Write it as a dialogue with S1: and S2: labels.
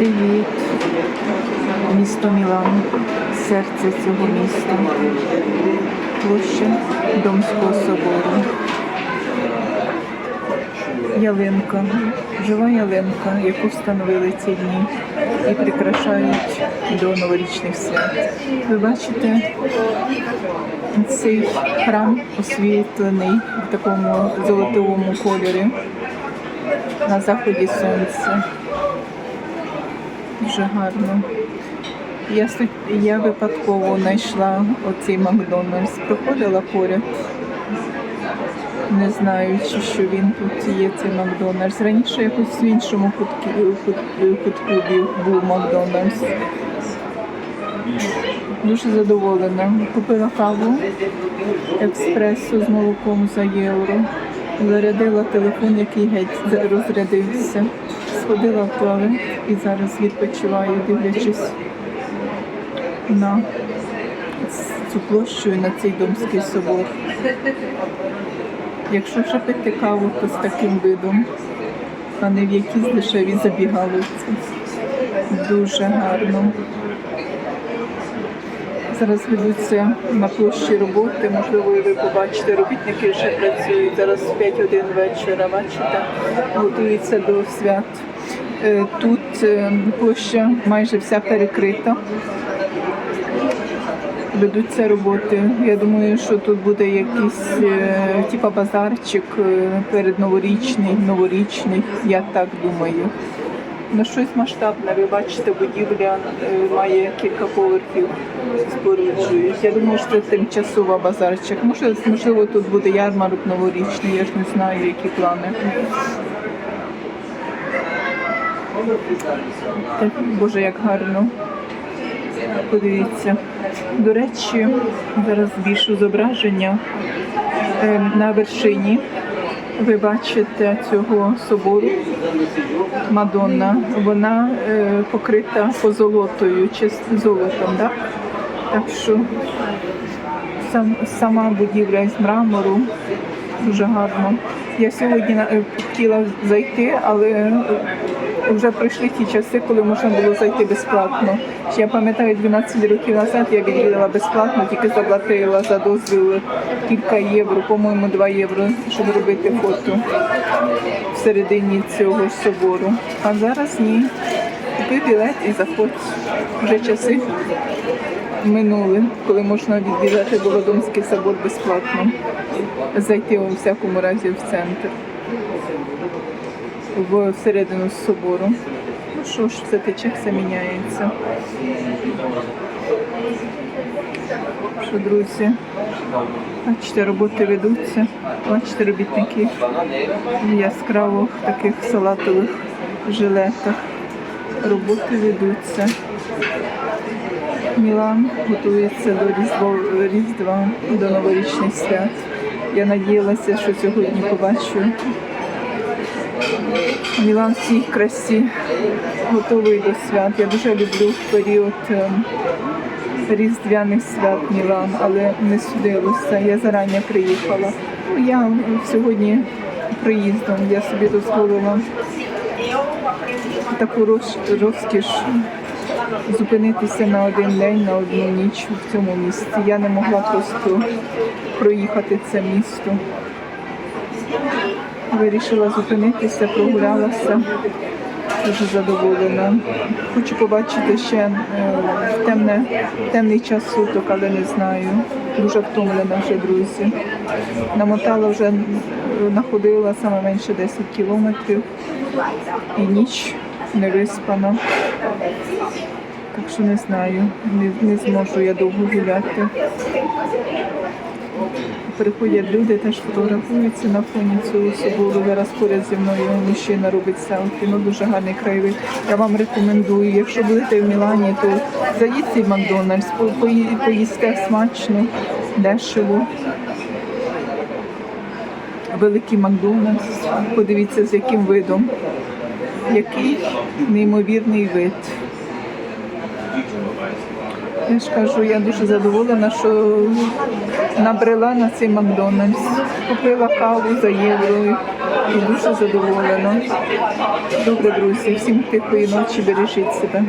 S1: Привіт, місто Мілан, серце цього міста, площа Домського собору. Ялинка, жива ялинка, яку встановили ці дні і прикрашають до новорічних свят. Ви бачите, цей храм освітлений в такому золотовому кольорі на заході сонця. Дуже гарно. Я, я випадково знайшла оцей Макдональдс, проходила поряд, не знаючи, що він тут є, цей Макдональдс. Раніше якось в іншому кутку, був- Макдональдс. Дуже задоволена. Купила каву експресо з молоком за євро. Зарядила телефон, який геть розрядився. Сходила в туалет і зараз відпочиваю, дивлячись на цю площу і на цей домський собор. Якщо вже пити каву, то з таким видом, а не в якісь дешеві забігаловці. Дуже гарно. Зараз ведуться на площі роботи. Можливо, і ви побачите, робітники вже працюють. Зараз 5 годин вечора, бачите, готуються до свят. Е, Тут е, площа майже вся перекрита. Ведуться роботи. Я думаю, що тут буде якийсь е, типа базарчик передноворічний, новорічний. Я так думаю. Ну, щось масштабне, ви бачите, будівля е, має кілька поверхів, споруджують. Я думаю, що це тимчасова базарчик. Може, можливо, тут буде ярмарок новорічний, я ж не знаю, які плани. Так, Боже, як гарно. Подивіться. До речі, зараз збільшу зображення Е, на вершині. Ви бачите цього собору Мадонна. Вона е, покрита позолотою чи золотом, так? Так що сам, сама будівля з мрамору дуже гарно. Я сьогодні е, хотіла зайти, але вже пройшли ті часи, коли можна було зайти безплатно. Я пам'ятаю, 12 років назад я відвідала безплатно, тільки заплатила за дозвіл кілька євро, по-моєму, 2 євро, щоб робити фото всередині цього собору. А зараз ні. Купи білет і заходь. Вже часи минули, коли можна відвідати Володомський собор безплатно. Зайти у всякому разі в центр, в середину собору. Ну що ж, все тече, все міняється. Що, друзі, бачите, роботи ведуться, бачите, робітники в яскравих таких салатових жилетах. Роботи ведуться. Мілан готується до Різдва, Різдва, до новорічних свят. Я надіялася, що сьогодні побачу Мілан в всій красі, готовий до свят. Я дуже люблю період ем, різдвяних свят Мілан, але не судилося. Я зарані приїхала. Ну, я сьогодні приїздом, я собі дозволила таку роз- розкіш зупинитися на один день, на одну ніч в цьому місті. Я не могла просто проїхати це місто. Вирішила зупинитися, прогулялася. Дуже задоволена. Хочу побачити ще е, в темне, темний час суток, але не знаю. Дуже втомлена вже, друзі. Намотала вже, находила саме менше 10 кілометрів і ніч не виспана. Так що не знаю, не, не зможу я довго гуляти. Приходять люди, теж фотографуються на фоні цього собору. Зараз поряд зі мною мужчина робить селфі. Ну дуже гарний краєвид. Я вам рекомендую. Якщо будете в Мілані, то заїдьте в Макдональдс, по- поїсте смачно, дешево. Великий Макдональдс. Подивіться, з яким видом. Який неймовірний вид. Я ж кажу, я дуже задоволена, що набрела на цей Макдональдс. Купила каву за євро і дуже задоволена. Добре, друзі, всім тихої ночі, бережіть себе.